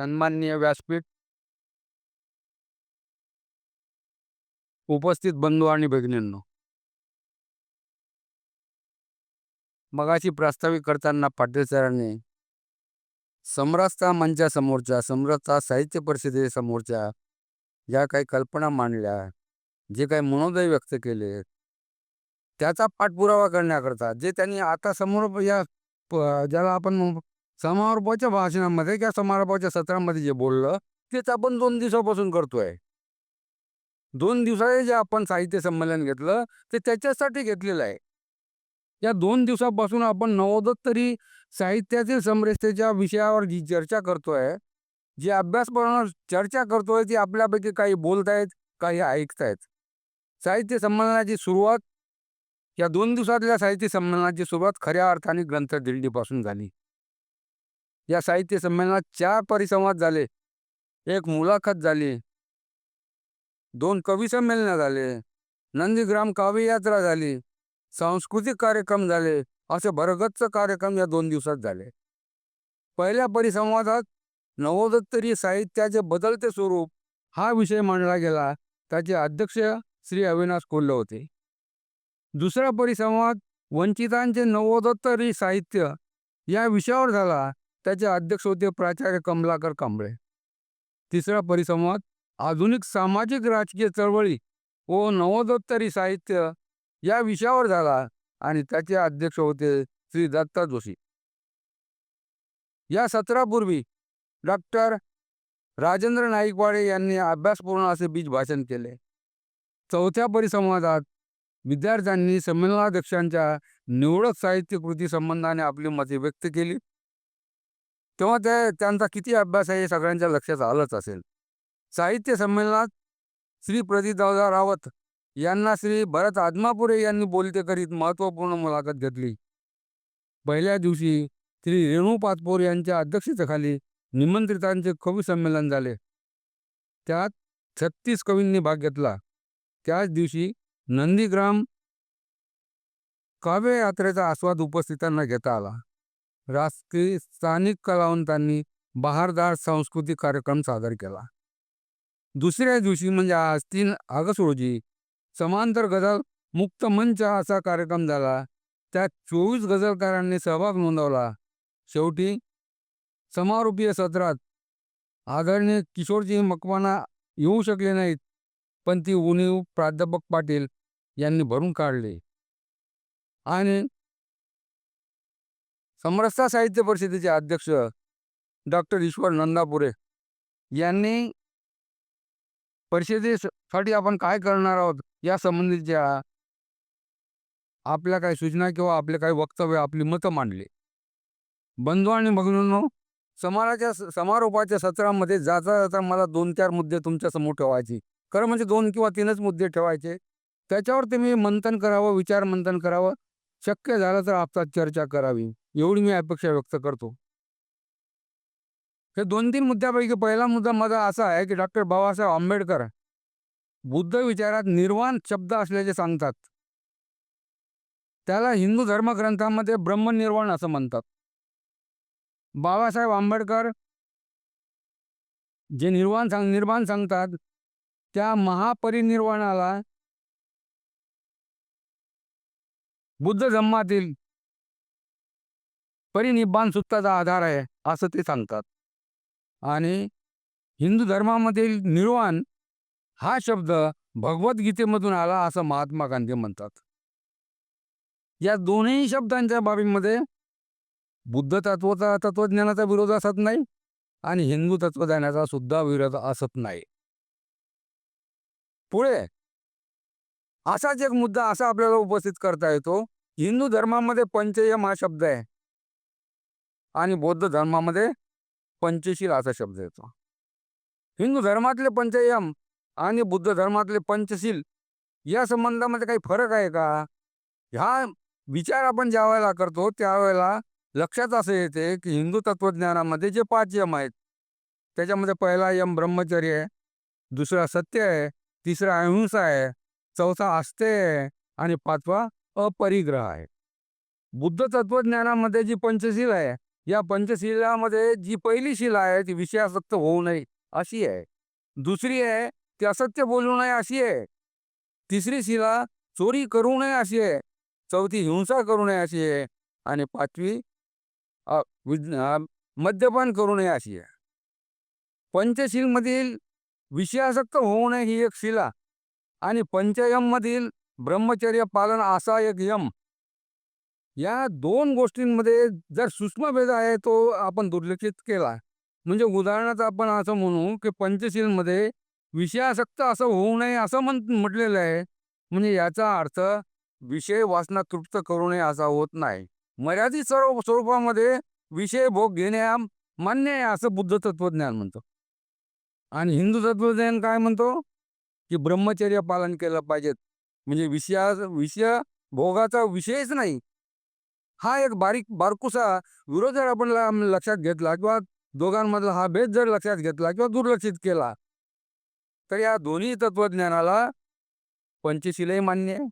सन्माननीय व्यासपीठ उपस्थित बंधू आणि भगिनींनो. मगाशी प्रास्ताविक करताना पाटील सरांनी समरसता मंचासमोरच्या समरसता साहित्य परिषदेसमोरच्या ज्या काही कल्पना मांडल्या जे काही मनोदय व्यक्त केले त्याचा पाठपुरावा करण्याकरता जे त्यांनी आता समोर या ज्याला आपण समारोपाच्या भाषणामध्ये किंवा समारोपाच्या सत्रामध्ये जे बोललं तेच आपण दोन दिवसापासून करतोय. दोन दिवसाचे जे आपण साहित्य संमेलन घेतलं ते त्याच्यासाठी घेतलेलं आहे. या दोन दिवसापासून आपण नवोदत तरी साहित्यातील समरसतेच्या विषयावर जी चर्चा करतोय जी अभ्यासपणावर चर्चा करतोय ती आपल्यापैकी काही बोलतायत काही ऐकतायत. साहित्य संमेलनाची सुरुवात या दोन दिवसातल्या साहित्य संमेलनाची सुरुवात खऱ्या अर्थाने ग्रंथदिंडीपासून झाली. या साहित्य संमेलनात चार परिसंवाद झाले. एक मुलाखत झाली. दोन कवी संमेलनं झाले नंदीग्राम काव्य यात्रा झाली. सांस्कृतिक कार्यक्रम झाले. असे भरगच्च कार्यक्रम या दोन दिवसात झाले. पहिल्या परिसंवादात नवोदत्तरी साहित्याचे बदलते स्वरूप हा विषय मांडला गेला. त्याचे अध्यक्ष श्री अविनाश कोल्हे होते. दुसरा परिसंवाद वंचितांचे नवोदत्तरी साहित्य या विषयावर झाला. त्याचे अध्यक्ष होते प्राचार्य कमलाकर कांबळे. तिसरा परिसंवाद आधुनिक सामाजिक राजकीय चळवळी व नवोदोत्तरी साहित्य या विषयावर झाला आणि त्याचे अध्यक्ष होते श्री दत्ता जोशी. या सत्रापूर्वी डॉक्टर राजेंद्र नाईकवाडे यांनी अभ्यासपूर्ण असे बीज भाषण केले. चौथ्या परिसंवादात विद्यार्थ्यांनी संमेलनाध्यक्षांच्या निवडक साहित्य कृती संबंधाने आपली मते व्यक्त केली. तेव्हा ते त्यांचा किती अभ्यास आहे हे सगळ्यांच्या लक्षात आलंच असेल. साहित्य संमेलनात श्री प्रदीपदादा रावत यांना श्री भरत आदमापुरे यांनी बोलते करीत महत्त्वपूर्ण मुलाखत घेतली. पहिल्या दिवशी श्री रेणू पाचपोर यांच्या अध्यक्षतेखाली निमंत्रितांचे कवी संमेलन झाले. त्यात छत्तीस कवींनी भाग घेतला. त्याच दिवशी नंदीग्राम काव्य यात्रेचा आस्वाद उपस्थितांना घेता आला. राष्ट्रीय स्थानिक कलावंतांनी बहारदार सांस्कृतिक कार्यक्रम सादर केला. दुसऱ्या दिवशी म्हणजे आज तीन ऑगस्ट रोजी समांतर गझल मुक्त मंच असा कार्यक्रम झाला. त्यात चोवीस गझलकारांनी सहभाग नोंदवला. शेवटी समारोपीय सत्रात आदरणीय किशोरजी मकवाना येऊ शकले नाहीत पण ती उणीव प्राध्यापक पाटील यांनी भरून काढली. आणि समरसता साहित्य परिषदेचे अध्यक्ष डॉक्टर ईश्वर नंदापुरे यांनी परिषदेसाठी आपण काय करणार आहोत या संबंधीच्या आपल्या काही सूचना किंवा आपले काही वक्तव्य आपली मतं मांडली. बंधू आणि भगिनींनो समाराच्या समारोपाच्या सत्रामध्ये जाता जाता मला दोन चार मुद्दे तुमच्यासमोर ठेवायचे. खरं म्हणजे दोन किंवा तीनच मुद्दे ठेवायचे. त्याच्यावर तुम्ही मंथन करावं विचार मंथन करावं. शक्य झालं तर आपसात चर्चा करावी. एवढी मी अपेक्षा व्यक्त करतो. हे दोन तीन मुद्द्यापैकी पहिला मुद्दा माझा असा आहे की डॉक्टर बाबासाहेब आंबेडकर बुद्ध विचारात निर्वाण शब्द असल्याचे सांगतात. त्याला हिंदू धर्मग्रंथामध्ये ब्रह्मनिर्वाण असं म्हणतात. बाबासाहेब आंबेडकर जे निर्वाण सांग निर्वाण सांगतात त्या महापरिनिर्वाणाला बुद्ध धम्मातील परिनिब्बाण सुत्ताचा आधार आहे असं ते सांगतात. आणि हिंदू धर्मामधील निर्वाण हा शब्द भगवद्गीतेमधून आला असं महात्मा गांधी म्हणतात. या दोन्ही शब्दांच्या बाबींमध्ये बुद्ध तत्वचा तत्वज्ञानाचा विरोध असत नाही आणि हिंदू तत्वज्ञानाचा सुद्धा विरोध असत नाही. पुढे असाच एक मुद्दा असा आपल्याला उपस्थित करता येतो. हिंदू धर्मामध्ये पंचयम हा शब्द आहे. आणि बौद्ध धर्मामध्ये पंचशील असा शब्द येतो. हिंदू धर्मातले पंचयम आणि बुद्ध धर्मातले पंचशील या संबंधामध्ये काही फरक आहे का? ह्या विचार आपण ज्या वेळेला करतो त्यावेळेला लक्षात असं येते की हिंदू तत्वज्ञानामध्ये जे पाच यम आहेत त्याच्यामध्ये पहिला यम ब्रह्मचर्य आहे दुसरा सत्य आहे तिसरा अहिंसा आहे चौथा आस्ते आहे आणि पाचवा अपरिग्रह आहे. बुद्ध तत्वज्ञानामध्ये जी पंचशील आहे या पंचशिलामध्ये जी पहिली शिला आहे ती विषयासक्त होऊ नये अशी आहे. दुसरी आहे ती असत्य बोलू नये अशी आहे. तिसरी शिला चोरी करू नये अशी आहे. चौथी हिंसा करू नये अशी आहे. आणि पाचवी मद्यपान करू नये अशी आहे. पंचशीलमधील विषयासक्त होऊ नये ही एक शिला. आणि पंचयममधील ब्रह्मचर्य पालन असा एक यम. या दोन गोष्टींमध्ये जर सूक्ष्म भेद आहे तो आपण दुर्लक्षित केला. म्हणजे उदाहरणार्थ आपण असं म्हणू की पंचशीलमध्ये विषयासक्त असं होऊ नये असं म्हण म्हटलेलं आहे. म्हणजे याचा अर्थ विषय वासना तृप्त करू नये असा होत नाही. मर्यादित सर्व स्वरूपामध्ये विषय भोग घेणे हा मान्य आहे असं बुद्ध तत्वज्ञान म्हणतो. आणि हिंदू तत्वज्ञान काय म्हणतो? की ब्रह्मचर्य पालन केलं पाहिजेत. म्हणजे विषया विषय भोगाचा विषयच नाही. हा एक बारीक बारकुसा विरोध जर आपण लक्षात घेतला किंवा दोघांमधला हा भेद जर लक्षात घेतला किंवा दुर्लक्षित केला तर या दोन्ही तत्वज्ञानाला पंचशीलही मान्य आहे.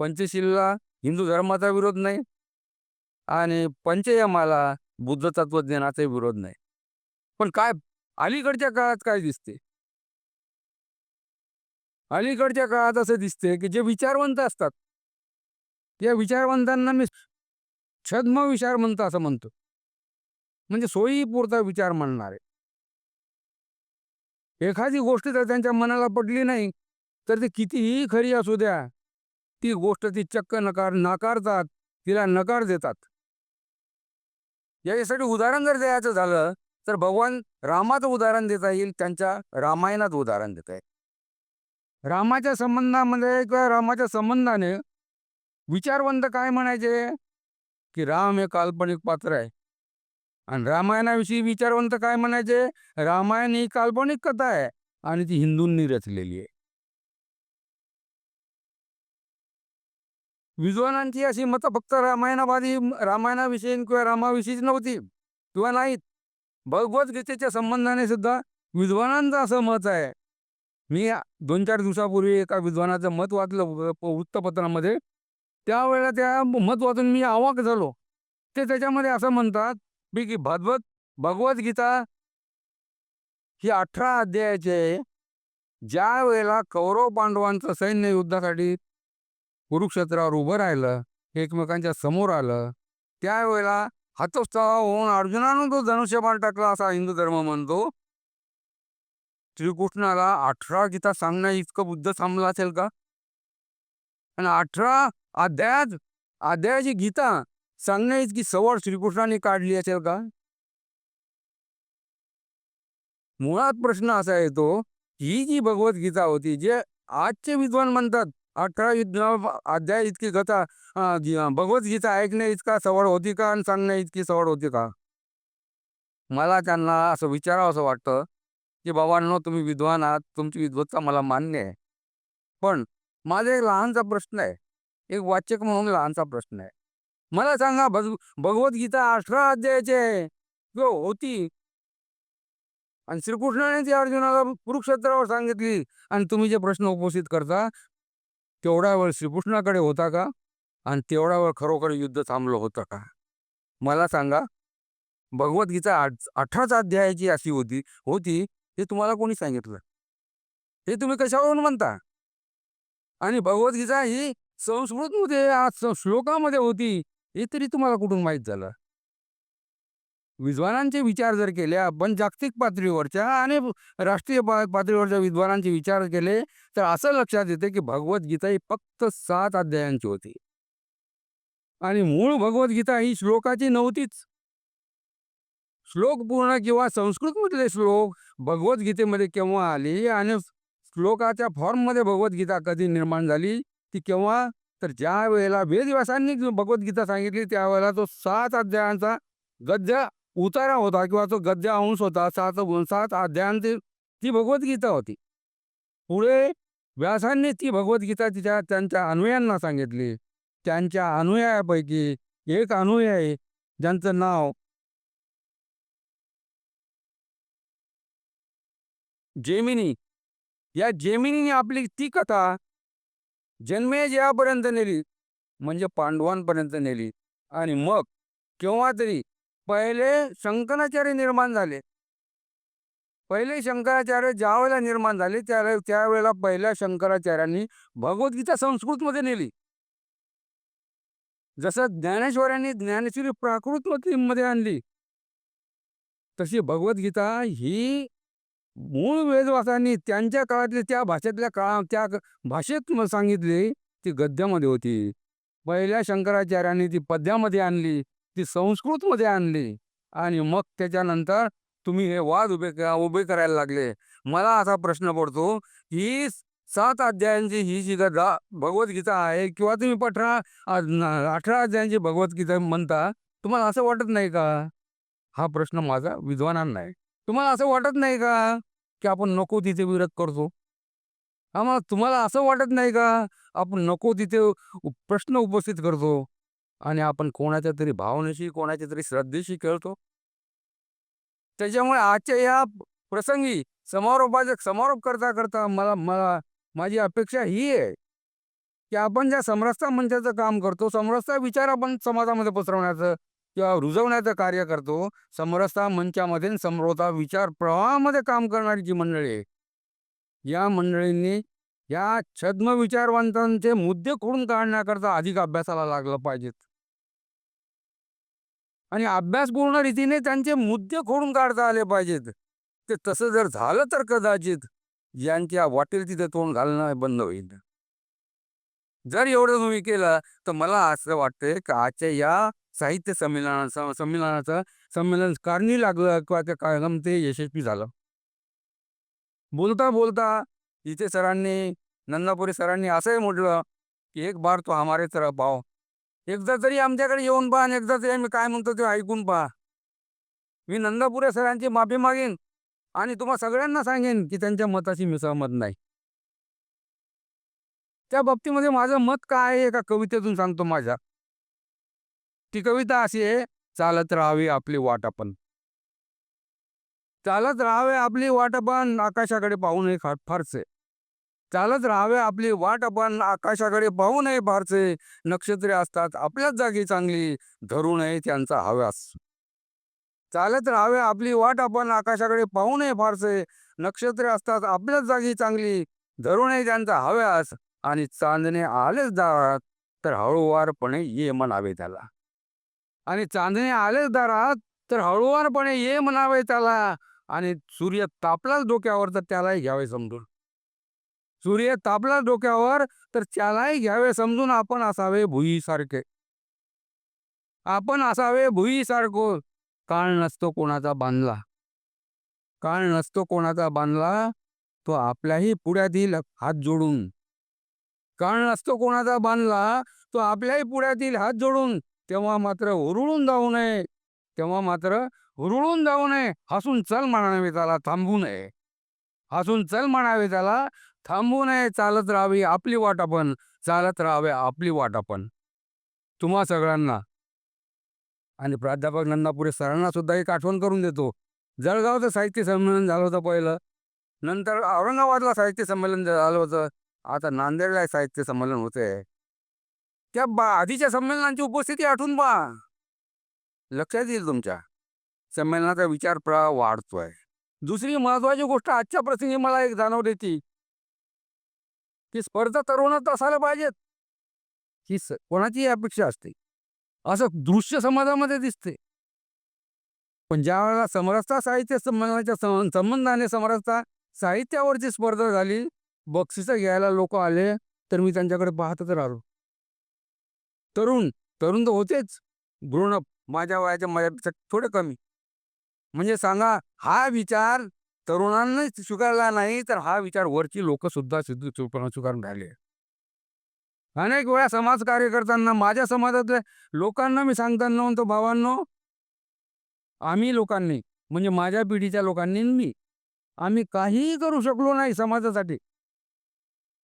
पंचशिला हिंदू धर्माचा विरोध नाही आणि पंचयमाला बुद्ध तत्वज्ञानाचा विरोध नाही. पण काय अलीकडच्या काळात काय दिसते? अलीकडच्या काळात असं दिसते की जे विचारवंत असतात. या विचारवंतांना मी छद्म विचार म्हणतो असं म्हणतो. म्हणजे सोयीपुरता विचार म्हणणारे. एखादी गोष्ट जर त्यांच्या मनाला पडली नाही तर ती कितीही खरी असू द्या ती गोष्ट ती चक्क नकार नाकारतात तिला नकार देतात. याच्यासाठी उदाहरण जर द्यायचं झालं तर भगवान रामाचं उदाहरण देता येईल त्यांच्या रामायणात उदाहरण देता येईल. रामाच्या संबंधामध्ये किंवा रामाच्या संबंधाने विचारवंत काय म्हणायचे? की राम हे काल्पनिक पात्र आहे. आणि रामायणाविषयी विचारवंत काय म्हणायचे? रामायण ही काल्पनिक कथा आहे आणि ती हिंदूंनी रचलेली आहे. विद्वानांची अशी मतं फक्त रामायणावादी रामायणाविषयी किंवा रामाविषयीच नव्हती किंवा नाहीत. भगवद्गीतेच्या संबंधाने सुद्धा विद्वानांचं असं मत आहे. मी दोन चार दिवसापूर्वी एका विद्वानाचं मत वाचलं वृत्तपत्रामध्ये. त्यावेळेला त्या मत वाचून मी आवाक झालो. ते त्याच्यामध्ये असं म्हणतात बी की भगवत भगवद्गीता ही अठरा अध्यायाचे आहे. ज्या वेळेला कौरव पांडवांचं सैन्य युद्धासाठी कुरुक्षेत्रावर उभं राहिलं एकमेकांच्या समोर आलं त्यावेळेला हतोत्साह होऊन अर्जुनानं तो धनुष्यबाण टाकला असा हिंदू धर्म म्हणतो. श्रीकृष्णाला अठरा गीता सांगण्या इतकं बुद्ध थांबलं असेल का? आणि अठरा अध्यायात अध्यायाची गीता सांगण्या इतकी सवड श्रीकृष्णाने काढली असेल का? मुळात प्रश्न असा येतो ही जी भगवद्गीता होती जे आजचे विद्वान म्हणतात अठरा युद्ध अध्याय इतकी कथा भगवद्गीता ऐकण्या इतका सवड होती का आणि सांगण्या इतकी सवड होती का? मला त्यांना असं विचारावं असं वाटतं की बाबांनो तुम्ही विद्वान आहात तुमची विद्वत्ता मला मान्य आहे. पण माझा एक लहानसा प्रश्न आहे. एक वाचक म्हणून लहानचा प्रश्न आहे. मला सांगा भग भगवद्गीता अठरा अध्यायाची आहे. किंवा होती. आणि श्रीकृष्णाने ती अर्जुनाला कुरुक्षेत्रावर सांगितली. आणि तुम्ही जे प्रश्न उपस्थित करता तेवढा वेळ श्रीकृष्णाकडे होता का? आणि तेवढा वेळ खरोखर युद्ध थांबलं होतं का? मला सांगा भगवद्गीता अठराच अध्यायाची अशी होती होती हे तुम्हाला कोणी सांगितलं? हे तुम्ही कशावरून म्हणता? आणि भगवद्गीता ही संस्कृतमध्ये आज श्लोकामध्ये होती हे तरी तुम्हाला कुठून माहीत झालं? विद्वानांचे विचार जर केले आपण जागतिक पातळीवरच्या आणि राष्ट्रीय पातळीवरच्या विद्वानांचे विचार केले तर असं लक्षात येते की भगवद्गीता ही फक्त सात अध्यायांची होती. आणि मूळ भगवद्गीता ही श्लोकाची नव्हतीच. श्लोक पूर्ण किंवा संस्कृतमधले श्लोक भगवद्गीतेमध्ये केव्हा आली आणि श्लोकाच्या फॉर्ममध्ये भगवद्गीता कधी निर्माण झाली ती केव्हा? तर ज्या वेळेला वेदव्यासांनी भगवद्गीता सांगितली त्यावेळेला तो सात अध्यायांचा गद्य उतारा होता किंवा तो गद्य अंश होता. सात सात अध्यायांची ती भगवद्गीता होती. पुढे व्यासांनी ती भगवद्गीता तिच्या त्यांच्या अनुयांना सांगितली. त्यांच्या अनुयायापैकी एक अनुयायी ज्यांचं नाव जेमिनी. या जेमिनीने आपली ती कथा जन्मेजयापर्यंत नेली म्हणजे पांडवांपर्यंत नेली. आणि मग केव्हा तरी पहिले शंकराचार्य निर्माण झाले. पहिले शंकराचार्य ज्या वेळेला निर्माण झाले त्या त्यावेळेला पहिल्या शंकराचार्यांनी भगवद्गीता संस्कृतमध्ये नेली. जसं ज्ञानेश्वरांनी ज्ञानेश्वरी प्राकृतमध्ये आणली तशी भगवद्गीता ही मूळ वेदवासांनी त्यांच्या काळातले त्या भाषेतल्या काळा त्या भाषेत सांगितली ती गद्यामध्ये होती. पहिल्या शंकराचार्यांनी ती पद्यामध्ये आणली ती संस्कृतमध्ये आणली आणि मग त्याच्यानंतर तुम्ही हे वाद उभे उभे करायला लागले. मला असा प्रश्न पडतो ही सात अध्यायांची ही जी गदा भगवद्गीता आहे किंवा तुम्ही पठरा अठरा अध्यायांची भगवद्गीता म्हणता तुम्हाला असं वाटत नाही का? हा प्रश्न माझा विद्वानांना आहे. तुम्हाला असं वाटत नाही का की आपण नको तिथे विरोध करतो? आम्हाला तुम्हाला असं वाटत नाही का आपण नको तिथे प्रश्न उपस्थित करतो? आणि आपण कोणाच्या तरी भावनेशी कोणाच्या तरी श्रद्धेशी खेळतो? त्याच्यामुळे आजच्या या प्रसंगी समारोपाचे समारोप करता करता मला मला माझी अपेक्षा ही आहे की आपण ज्या समरसता मंचाचं काम करतो समरसता विचार आपण समाजामध्ये पसरवण्याचं किंवा रुजवण्याचं कार्य करतो समरसता मंचामध्ये समरोता विचार प्रवाहामध्ये काम करणारी जी मंडळी आहे या मंडळींनी या छद्म विचारवंतांचे मुद्दे खोडून काढण्याकरता अधिक अभ्यासाला लागलं पाहिजेत. आणि अभ्यासपूर्ण रीतीने त्यांचे मुद्दे खोडून काढता आले पाहिजेत. ते तसं जर झालं तर कदाचित यांच्या वाटेल तिथे तोंड घालणं बंद होईल. जर एवढं तुम्ही केलं तर मला असं वाटतंय का आजच्या या साहित्य संमेलना संमेलनाचं संमेलन कारणी लागलं किंवा त्या कार्यक्रम ते यशस्वी झालं. बोलता बोलता इथे सरांनी नंदापुरी सरांनी असंही म्हटलं की एक बार तो हमारे तर पाव एकदा तरी आमच्याकडे येऊन पहा आणि एकदा तरी आम्ही काय म्हणतो ते ऐकून पहा. मी नंदापुरे सरांची माफी मागेन आणि तुम्हा सगळ्यांना सांगेन की त्यांच्या मताशी मी सहमत नाही. त्या बाबतीमध्ये माझं मत काय आहे एका कवितेतून सांगतो माझ्या? ती कविता अशी आहे चालत राहावी आपली वाट आपण चालत राहावे आपली वाट आपण आकाशाकडे पाहू नये फारसे. चालत राहावे आपली वाट आपण आकाशाकडे पाहू नये फारसे. नक्षत्रे असतात आपल्याच जागी चांगली धरू नये त्यांचा हव्यास. चालत राहावे आपली वाट आपण आकाशाकडे पाहू नये फारसे. नक्षत्रे असतात आपल्याच जागी चांगली धरू नये त्यांचा हव्यास. आणि चांदणे आलेच दारात तर हळूवारपणे ये म्हणावे त्याला. आणि चांदणे आलेच दारात तर हळूवारपणे ये म्हणावे त्याला आणि सूर्य तापलाच डोक्यावर तर त्यालाही घ्यावे समजून. सूर्य तापलाच डोक्यावर तर त्यालाही घ्यावे समजून आपण असावे भुईसारखे. आपण असावे भुईसारखो. काळ नसतो कोणाचा बांधला. काळ नसतो कोणाचा बांधला तो आपल्याही पुढ्यात येईल हात जोडून. काळ नसतो कोणाचा बांधला तो आपल्याही पुढ्यात येईल हात जोडून. तेव्हा मात्र हुरळून जाऊ नये. तेव्हा मात्र हुरळून जाऊ नये. हसून चल म्हणावे त्याला थांबू नये. हसून चल म्हणावे त्याला थांबू नये. चालत राहावी आपली वाट आपण. चालत राहावे आपली वाट आपण. तुम्हा सगळ्यांना. आणि प्राध्यापक नंदापुरे सरांना सुद्धा एक आठवण करून देतो. जळगावचं साहित्य संमेलन झालं होतं पहिलं. नंतर औरंगाबादला साहित्य संमेलन झालं होतं. आता नांदेडला साहित्य संमेलन होते त्या बा आधीच्या संमेलनांची उपस्थिती आठवून पहा. लक्षात येईल तुमच्या. संमेलनाचा विचार प्रवाह वाढतोय. दुसरी महत्वाची गोष्ट आजच्या प्रसंगी मला एक जाणवली ती. की स्पर्धा तरुणात असायला पाहिजेत. ही कोणाचीही अपेक्षा असते. असं दृश्य समाजामध्ये दिसते. पण ज्या वेळेला समरसता साहित्य संमेलनाच्या संबंधाने समरसता साहित्यावरची स्पर्धा झाली बक्षिसं घ्यायला लोक आले तर मी त्यांच्याकडे पाहतच राहिलो. तरुण तरुण तर होतेच. ग्रोनअप माझ्या वयाच्या माझ्यापेक्षा थोडे कमी. म्हणजे सांगा हा विचार तरुणांना स्वीकारला नाही तर हा विचार वरची लोक सुद्धा सिद्ध स्वीकारून राहिले. अनेक वेळा समाज कार्य करताना माझ्या समाजातल्या लोकांना मी सांगताना म्हणतो भावांनो आम्ही लोकांनी म्हणजे माझ्या पिढीच्या लोकांनी मी आम्ही काहीही करू शकलो नाही समाजासाठी.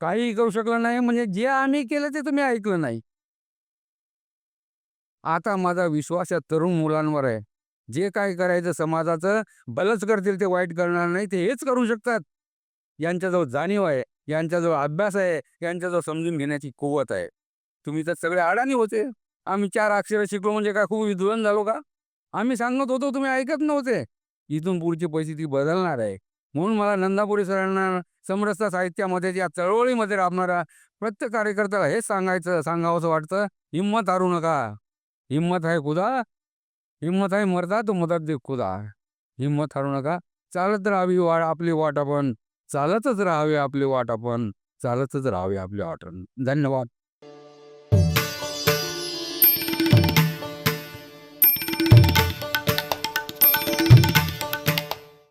काहीही करू शकलो नाही म्हणजे जे आम्ही केलं ते तुम्ही ऐकलं नाही. आता माझा विश्वास या तरुण मुलांवर आहे. जे काय करायचं समाजाचं बलच करतील ते वाईट करणार नाही ते हेच करू शकतात. यांच्याजवळ जाणीव आहे यांच्याजवळ अभ्यास आहे यांच्याजवळ समजून घेण्याची कुवत आहे. तुम्ही तर सगळे अडाणी होते. आम्ही चार अक्षरं शिकलो म्हणजे काय खूप विद्वान झालो का? आम्ही सांगत होतो तुम्ही ऐकत नव्हते. इथून पुढची परिस्थिती बदलणार आहे. म्हणून मला नंदापुरी सरांना समरसता साहित्यामध्ये या चळवळीमध्ये राबणारा प्रत्येक कार्यकर्त्याला हेच सांगायचं सांगावंसं वाटतं हिंमत हारू नका. हिम्मत आहे खुदा. हिम्मत आहे मरदा तो मदत दे खुदा. हिम्मत हारू नका. चालत राहावी वा आपली वाट आपण. चालतच राहावे आपली वाट आपण. चालतच राहावे आपली वाट. धन्यवाद.